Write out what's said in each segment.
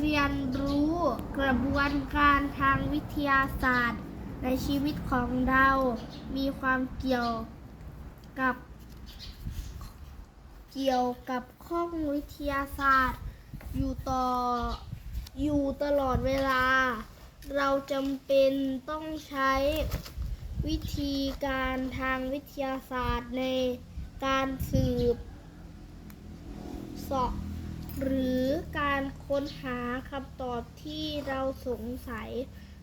เรียนรู้กระบวนการทางวิทยาศาสตร์ ในชีวิตของเรา มีความเกี่ยวกับ เกี่ยวกับข้องวิทยาศาสตร์ อยู่ต่ออยู่ตลอดเวลา เราจำเป็นต้องใช้วิธีการทางวิทยาศาสตร์ในการสืบสอบหรือการ ค้นหาคำตอบที่เราสงสัย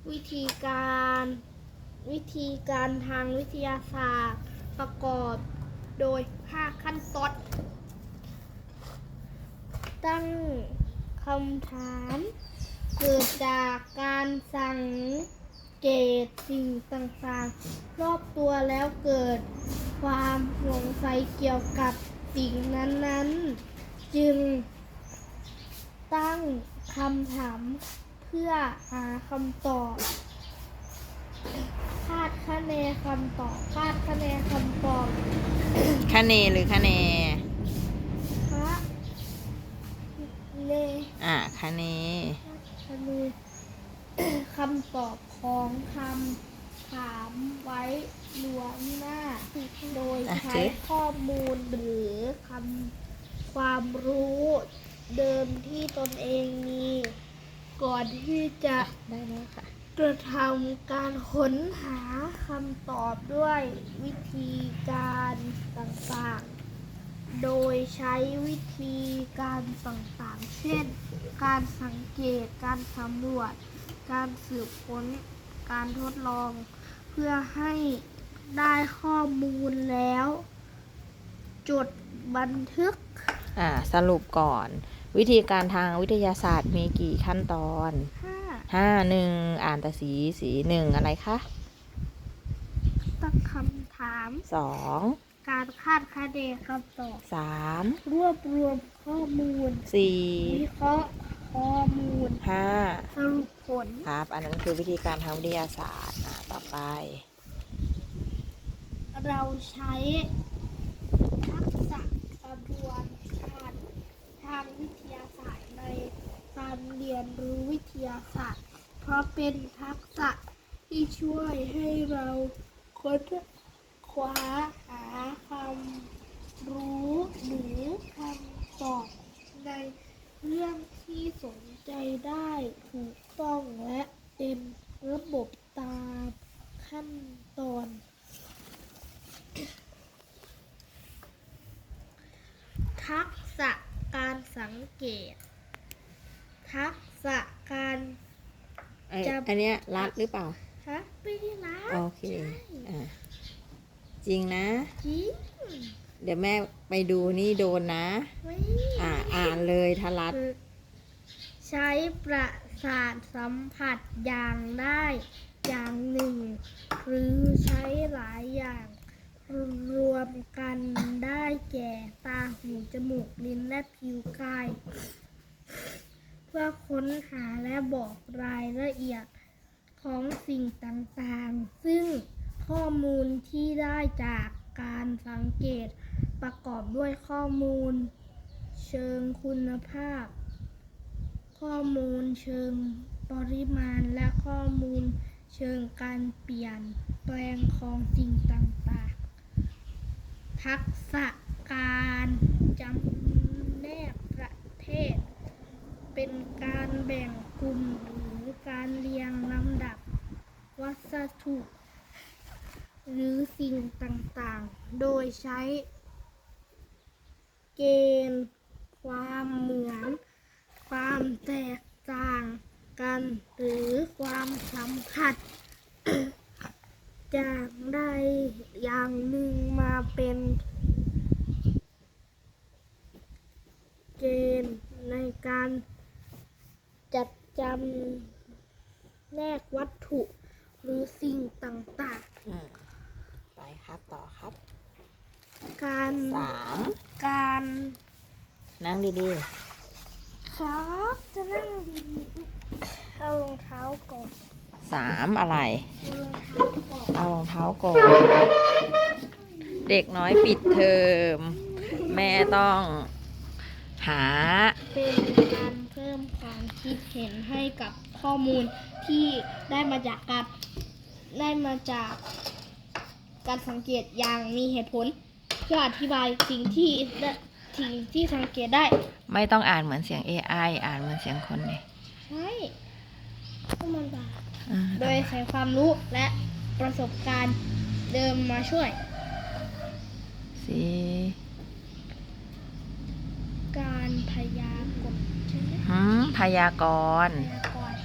วิธีการวิธีการทางวิทยาศาสตร์ ประกอบโดย 5 ขั้นตอนตั้งคำถามเกิดจากการสังเกตสิ่งต่างๆ รอบตัวแล้วเกิดความสงสัยเกี่ยวกับสิ่งนั้นๆ จึง ตั้งคำถามเพื่อหาคำตอบคาดคะเนคำตอบคาดคะเนคำตอบคะเนหรือคะเนคะเนอ่าคะเนคะเนคำตอบของคำถามไว้ล่วงหน้า โดยอะใช้เจ๊ข้อมูลหรือคำความรู้ เดิมที่ตนเองมี ก่อนที่จะได้แล้วค่ะ กระทำการค้นหาคำตอบด้วยวิธีการต่างๆ โดยใช้วิธีการต่างๆ เช่น การสังเกต การสำรวจ การสืบค้น การทดลอง เพื่อให้ได้ข้อมูลแล้ว จดบันทึก อ่า สรุปก่อน วิธีการทางวิทยาศาสตร์มีกี่ขั้นตอน 5. ห้าหนึ่งอ่านแต่สีสีหนึ่งอะไรคะตั้งคำถามสองการคาดคะเนคำตอบสามรวบรวมข้อมูลสี่วิเคราะห์ข้อมูลห้าสรุปผลครับ อันนั้นคือวิธีการทางวิทยาศาสตร์อ่าต่อไป เราใช้ทักษะกระบวนการ ทางวิทยาศาสตร์ในการเรียนรู้วิทยาศาสตร์ เพราะเป็นทักษะที่ช่วยให้เราค้นคว้าหาความรู้หรือคำตอบในเรื่องที่สนใจได้ถูกต้องและเป็นระบบตามขั้นตอน ทักษะการสังเกต ทักษะการ ไอ้ จะอันเนี้ยรัดหรือเปล่าฮะไม่ได้รักโอเคใช่อ่าจริงนะ จริง เดี๋ยวแม่ไปดูนี่โดนนะไม่อ่าอ่านเลยทารัดใช้ประสาทสัมผัสอย่างได้อย่างหนึ่ง หรือใช้หลายอย่าง รวมกันได้แก่ตาหูจมูกลิ้นและผิวกายเพื่อค้นหาและบอกรายละเอียดของสิ่งต่างๆ ซึ่งข้อมูลที่ได้จากการสังเกตประกอบด้วยข้อมูล เชิงคุณภาพ ข้อมูลเชิงปริมาณและข้อมูลเชิงการเปลี่ยนแปลงของสิ่งต่างๆ ทักษะการจำแนกประเทศ เป็นการแบ่งกลุ่มหรือการเรียงลำดับวัสดุหรือสิ่งต่างๆ โดยใช้ เกณฑ์ ความเหมือน ความแตกต่างกัน หรือความสัมผัสจากใดอย่างหนึ่งมาเป็น เกณฑ์ในการ จัดจำแนกวัตถุหรือสิ่งต่างอืมไปครับต่อครับๆ การสามการนั่งดีครับจะนั่งดีๆเอารองเท้าก่อนๆสามอะไร เอารองเท้าก่อนเอารองเท้าก่อน เด็กน้อยปิดเทอม แม่ต้อง หาเป็นการเพิ่ม ความคิดเห็นให้กับข้อมูลที่ได้มาจากการได้มาจากการสังเกตอย่างมีเหตุผล เพื่ออธิบายสิ่งที่ได้สิ่งที่สังเกตได้ ไม่ต้องอ่านเหมือนเสียง AI อ่านเหมือนเสียงคนเนี่ยใช่ก็มันบาอ่าโดยใช้ความรู้และประสบการณ์เดิมมาช่วยสิ การพยากรณ์ใช่ไหมหืมพยากรณ์พยากรณ์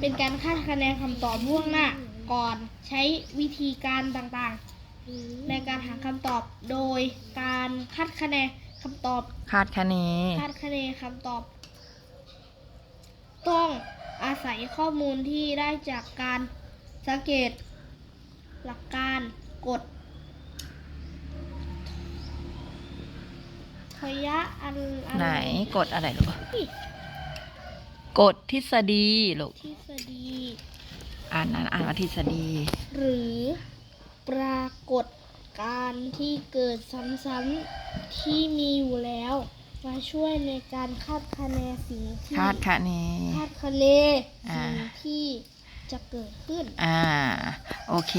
เป็นการคาดคะเนคำตอบล่วงหน้า ก่อนใช้วิธีการต่างๆ ในการหาคำตอบโดยการคาดคะเนคำตอบ คาดคะเนคาดคะเนคำตอบ ต้องอาศัยข้อมูลที่ได้จากการสังเกต หลักการกฎ ทยะอันอัไหนกฎอะไรลูกกฎทฤษฎีลูกทฤษฎีอ่านอ่านอ่านว่าทฤษฎี หรือปรากฏการณ์ที่เกิดซ้ำๆที่มีอยู่แล้ว มาช่วยในการคาดคะเนสิ่งที่คาดคะเนคาดคะเนอ่าสิ่งที่จะเกิดขึ้น อ่า โอเค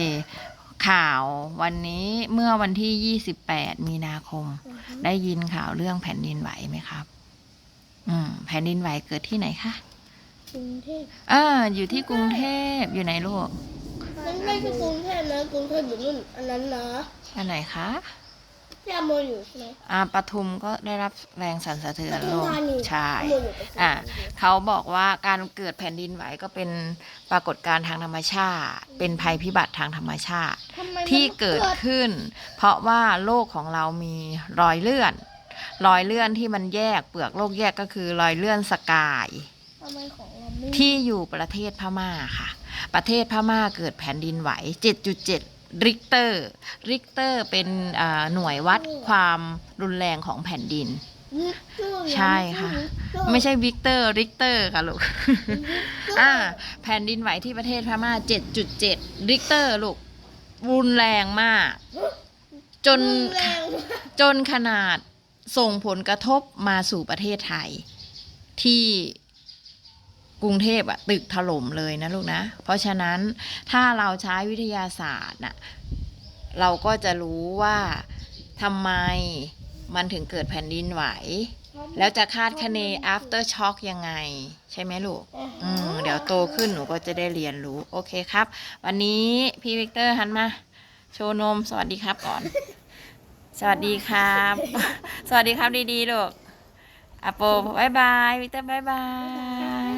ข่าววันนี้เมื่อวันที่ 28 มีนาคม ได้ยินข่าวเรื่องแผ่นดินไหวไหมครับ อืม แผ่นดินไหวเกิดที่ไหนคะกรุงเทพเอออยู่ที่กรุงเทพอยู่ไหนลูก มันไม่ใช่กรุงเทพนะกรุงเทพอยู่นู่นอันนั้นนะอันไหนคะ ที่อโมอยู่ใช่ไหม อ่าปทุมก็ได้รับแรงสั่นสะเทือนโลกปทุมธานีใช่อโมอยู่ปทุมธานีอ่าเขาบอกว่าการเกิดแผ่นดินไหวก็เป็นปรากฏการณ์ทางธรรมชาติ เป็นภัยพิบัติทางธรรมชาติ ทำไมมันที่เกิดขึ้น เพราะว่าโลกของเรามีรอยเลื่อน รอยเลื่อนที่มันแยกเปลือกโลกแยกก็คือรอยเลื่อนสกาย ทำไมของเราไม่ที่อยู่ประเทศพม่าค่ะ ประเทศพม่าเกิดแผ่นดินไหว 7.7 ริกเตอร์ริกเตอร์เป็นอ่าหน่วยวัดความรุนแรงของแผ่นดิน ใช่ค่ะ ไม่ใช่วิกเตอร์ริกเตอร์ค่ะลูกอ่าแผ่นดินไหวที่ประเทศพม่า 7.7 ริกเตอร์ลูกรุนแรงมาก จนรุนแรงจนขนาดส่งผลกระทบมาสู่ประเทศไทยที่ กรุงเทพอะตึกถล่มเลยนะลูกนะ เพราะฉะนั้นถ้าเราใช้วิทยาศาสตร์น่ะเราก็จะรู้ว่าทำไมมันถึงเกิดแผ่นดินไหว แล้วจะคาดคะเน after shock ยังไง ใช่ไหมลูก อืม เดี๋ยวโตขึ้นหนูก็จะได้เรียนรู้ โอเคครับ วันนี้พี่วิกเตอร์หันมา โชว์นม สวัสดีครับก่อน สวัสดีครับ สวัสดีครับดีๆ ลูกอโปบายบาย วิกเตอร์บายบาย